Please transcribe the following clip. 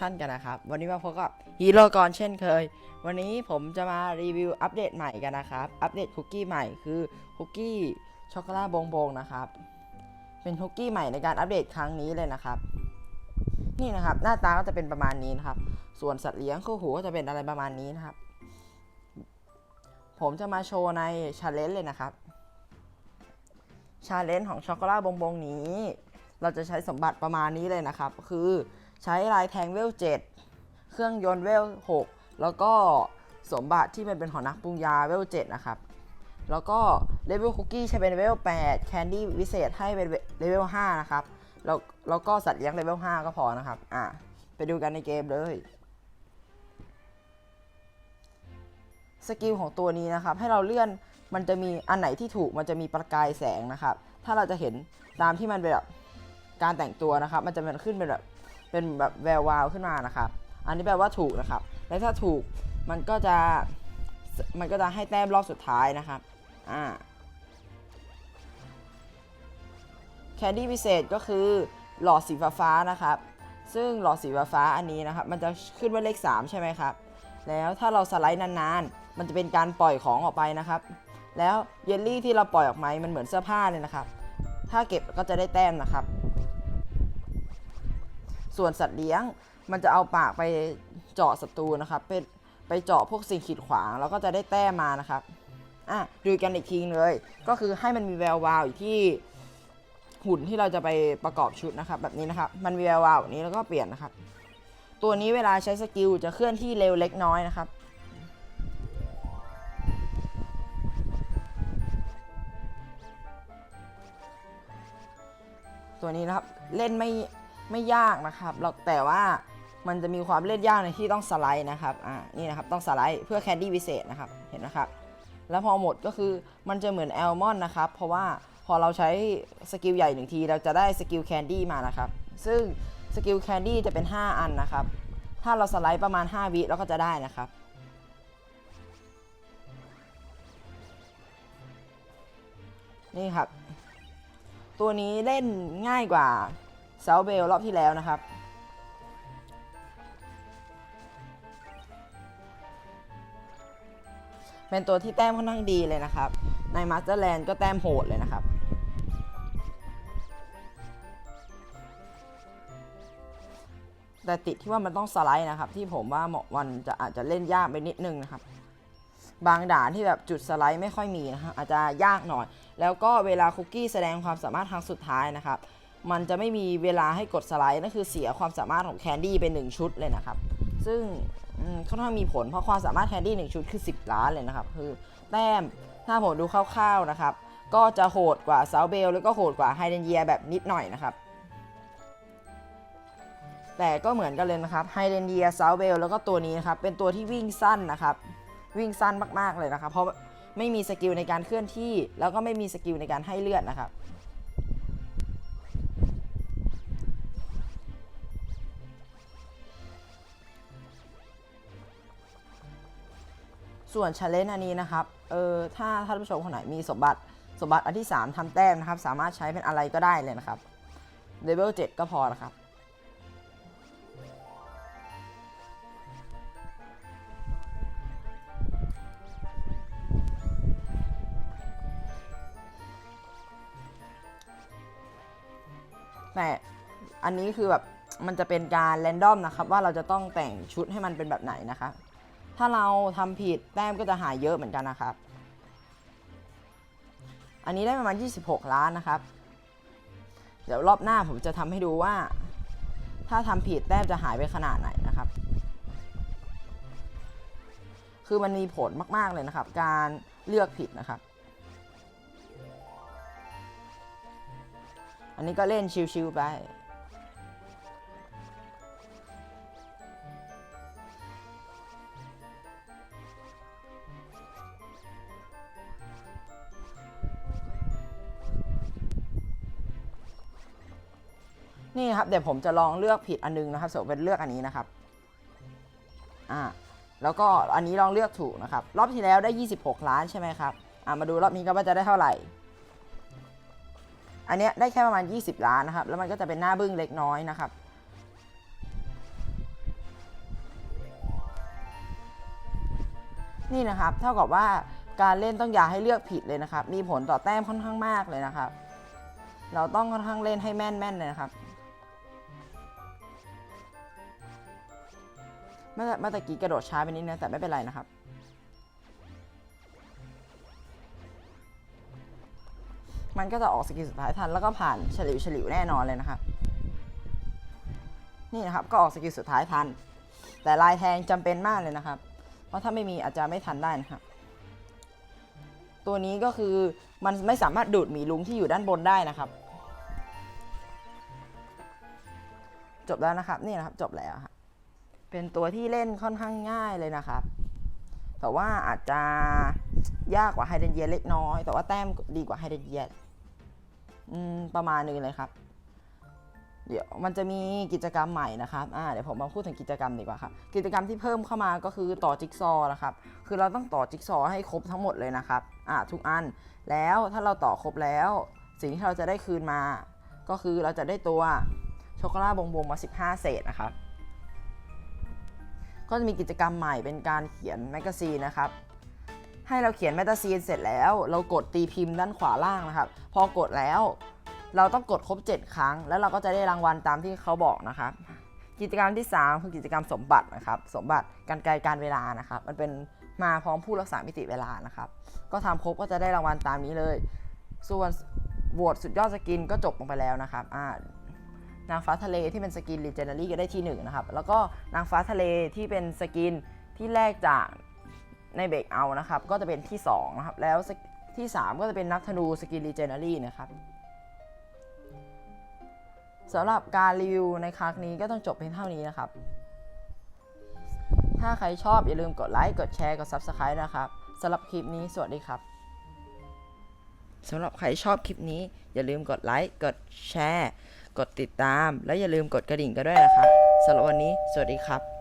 ท่านกันนะครับ วันนี้มาพบกับฮีโร่กรเช่นเคย วันนี้ผมจะมารีวิวอัปเดตใหม่กันนะครับ อัปเดตคุกกี้ใหม่คือคุกกี้ช็อกโกแลตบงบงนะครับ เป็นคุกกี้ใหม่ในการอัปเดตครั้งนี้เลยนะครับ นี่นะครับ หน้าตาก็จะเป็นประมาณนี้นะครับ ส่วนสัตว์เลี้ยงคู่หูก็จะเป็นอะไรประมาณนี้นะครับ ผมจะมาโชว์ในชาเลนจ์เลยนะครับชาเลนจ์ของช็อกโกแลตบงบงนี้ เราจะใช้สมบัติประมาณนี้เลยนะครับ คือ ใช้ลายแทงเวล7เครื่องยนต์เวล6แล้วก็สมบัติที่มันเป็นของนักปรุงยาเวล7นะครับ แล้วก็เลเวลคุกกี้ใช้เป็นเลเวล8แคนดี้วิเศษให้เป็นเลเวล5นะครับ แล้วแล้วก็สัตว์เลี้ยงเลเวล5ก็พอนะครับ อะ ไปดูกันในเกมเลยสกิลของตัวนี้นะครับ ให้เราเลื่อนมันจะมีอันไหนที่ถูกมันจะมีประกายแสงนะครับ ถ้าเราจะเห็นตามที่มันเป็นแบบการแต่งตัวนะครับ มันจะเป็นขึ้นเป็นแบบ เป็นแบบแวววาวขึ้นมานะครับ อันนี้แปลว่าถูกนะครับ และถ้าถูกมันก็จะมันก็จะให้แต้มรอบสุดท้ายนะครับอ่าแคนดี้พิเศษก็คือหลอดสีฟ้านะครับ ซึ่งหลอดสีฟ้าอันนี้นะครับ มันจะขึ้นว่าเลข 3 ใช่ไหมครับ แล้วถ้าเราสไลด์นานๆ มันจะเป็นการปล่อยของออกไปนะครับ แล้วเยลลี่ที่เราปล่อยออกมามันเหมือนเสื้อผ้าเลยนะครับ ถ้าเก็บก็จะได้แต้มนะครับ ส่วนสัตว์เลี้ยง มันจะเอาปากไปเจาะศัตรูนะครับเป็นไปเจาะพวกสิ่งขีดขวาง แล้วก็จะได้แต้มมานะครับอะดูกันอีกทีเลย ก็คือให้มันมีแวววาวอยู่ที่หุ่นที่เราจะไปประกอบชุดนะครับ แบบนี้นะครับ มันมีแวววาวแบบนี้แล้วก็เปลี่ยนนะครับ ตัวนี้เวลาใช้สกิลจะเคลื่อนที่เร็วเล็กน้อยนะครับตัวนี้นะครับ เล่นไม่ ไม่ยากนะครับแล้วแต่ว่ามันจะมีความเล่นยากในที่ต้องสไลด์นะครับอ่านี่นะครับต้องสไลด์เพื่อแคนดี้วิเศษนะครับเห็นนะครับ แล้วพอหมดก็คือมันจะเหมือนแอลมอนนะครับ เพราะว่าพอเราใช้สกิลใหญ่หนึ่งทีเราจะได้สกิลแคนดี้มานะครับ ซึ่งสกิลแคนดี้จะเป็น 5 อันนะครับ ถ้าเราสไลด์ประมาณ 5 วิเราก็จะได้นะครับนี่ครับ ตัวนี้เล่นง่ายกว่า เซาเบลรอบที่แล้วนะครับ เป็นตัวที่แต้มค่อนข้างดีเลยนะครับ ในมาสเตอร์แลนด์ก็แต้มโหดเลยนะครับแต่ติดที่ว่ามันต้องสไลด์นะครับ ที่ผมว่าเหมาะวันจะอาจจะเล่นยากไปนิดนึงนะครับ บางด่านที่แบบจุดสไลด์ไม่ค่อยมีนะครับอาจจะยากหน่อย แล้วก็เวลาคุกกี้แสดงความสามารถครั้งสุดท้ายนะครับ มันจะไม่มีเวลาให้กดสไลด์นั่นคือเสียความสามารถของแคนดี้เป็นหนึ่งชุดเลยนะครับ ซึ่งค่อนข้างมีผลเพราะความสามารถแคนดี้หนึ่งชุดคือ 10 ล้านเลยนะครับ คือแต้มถ้าผมดูคร่าวๆนะครับ ก็จะโหดกว่าซาเบลแล้วก็โหดกว่าไฮเดนเยียแบบนิดหน่อยนะครับ แต่ก็เหมือนกันเลยนะครับไฮเดนเยียซาเบลแล้วก็ตัวนี้นะครับ เป็นตัวที่วิ่งสั้นนะครับ วิ่งสั้นมากๆเลยนะครับ เพราะไม่มีสกิลในการเคลื่อนที่ แล้วก็ไม่มีสกิลในการให้เลือดนะครับ ส่วนชาเลนจ์อันนี้นะครับ เออถ้าท่านผู้ชมคนไหนมีสมบัติสมบัติอันที่ 3ทำแต้มนะครับ สามารถใช้เป็นอะไรก็ได้เลยนะครับเลเวล7ก็พอนะครับ แต่อันนี้คือแบบมันจะเป็นการแรนดอมนะครับ ว่าเราจะต้องแต่งชุดให้มันเป็นแบบไหนนะครับ ถ้าเราทำผิดแต้มก็จะหายเยอะเหมือนกันนะครับ อันนี้ได้ประมาณ 26 ล้านนะครับ เดี๋ยวรอบหน้าผมจะทำให้ดูว่า ถ้าทำผิดแต้มจะหายไปขนาดไหนนะครับ คือมันมีผลมาก ๆ เลยนะครับ การเลือกผิดนะครับ อันนี้ก็เล่นชิวๆไป นี่ครับเดี๋ยวผมจะลองเลือกผิดอันนึงนะครับสมมติเลือกอันนี้นะครับอ่าแล้วก็อันนี้ลองเลือกถูกนะครับ รอบที่แล้วได้ 26 ล้านใช่ไหมครับอ่ามาดูรอบนี้ก็ว่าจะได้เท่าไหร่ อันเนี้ยได้แค่ประมาณ 20 ล้านนะครับ แล้วมันก็จะเป็นหน้าบึ้งเล็กน้อยนะครับนี่นะครับเท่ากับว่าการเล่นต้องอย่าให้เลือกผิดเลยนะครับ มีผลต่อแต้มค่อนข้างมากเลยนะครับ เราต้องค่อนข้างเล่นให้แม่นๆเลยนะครับ เมื่อเมื่อตะกี้กระโดดช้าไปนิดนึงแต่ไม่เป็นไรนะครับ มันก็จะออกสกิลสุดท้ายทันแล้วก็ผ่านฉลิวฉลิวแน่นอนเลยนะครับ นี่นะครับก็ออกสกิลสุดท้ายทัน แต่ลายแทงจำเป็นมากเลยนะครับ เพราะถ้าไม่มีอาจจะไม่ทันได้นะครับตัวนี้ก็คือมันไม่สามารถดูดหมีลุงที่อยู่ด้านบนได้นะครับ จบแล้วนะครับ นี่นะครับจบแล้วครับ เป็นตัวที่เล่นค่อนข้างง่ายเลยนะครับ แต่ว่าอาจจะยากกว่าไฮเดนเยียเล็กน้อย แต่ว่าแต้มดีกว่าไฮเดนเยียประมาณนึงเลยครับ เดี๋ยวมันจะมีกิจกรรมใหม่นะครับอ่าเดี๋ยวผมมาพูดถึงกิจกรรมดีกว่าครับ กิจกรรมที่เพิ่มเข้ามาก็คือต่อจิ๊กซอนะครับ คือเราต้องต่อจิ๊กซอให้ครบทั้งหมดเลยนะครับอ่าทุกอัน แล้วถ้าเราต่อครบแล้ว สิ่งที่เราจะได้คืนมา ก็คือเราจะได้ตัวช็อกโกแลตบงบงมา 15 เศษนะครับ ก็จะมีกิจกรรมใหม่เป็นการเขียนแมกกาซีนนะครับ ให้เราเขียนแมกกาซีนเสร็จแล้ว เรากดตีพิมพ์ด้านขวาล่างนะครับ พอกดแล้ว เราต้องกดครบ 7 ครั้ง แล้วเราก็จะได้รางวัลตามที่เขาบอกนะครับกิจกรรมที่ 3 คือกิจกรรมสมบัตินะครับ สมบัติการไกลการเวลานะครับ มันเป็นมาพร้อมผู้รักษามิติเวลานะครับ ก็ทำครบก็จะได้รางวัลตามนี้เลย ส่วนโหวตสุดยอดสกินก็จบลงไปแล้วนะครับอ่า นางฟ้าทะเลที่เป็นสกิน Legendary ก็ได้ที่1นะครับแล้วก็นางฟ้าทะเลที่เป็นสกินที่แรกจากในเบรกเอานะครับก็จะเป็นที่2นะครับแล้วที่ 3 ก็จะเป็นนักธนูสกิน Legendary นะครับสำหรับการรีวิวในครั้งนี้ก็ต้องจบเพียงเท่านี้นะครับ ถ้าใครชอบอย่าลืมกดไลค์ กดแชร์ กด Subscribe นะครับสำหรับคลิปนี้สวัสดีครับสำหรับใครชอบคลิปนี้อย่าลืมกดไลค์ กดแชร์ กดติดตาม และอย่าลืมกดกระดิ่งกันด้วยนะครับสำหรับวันนี้ สวัสดีครับ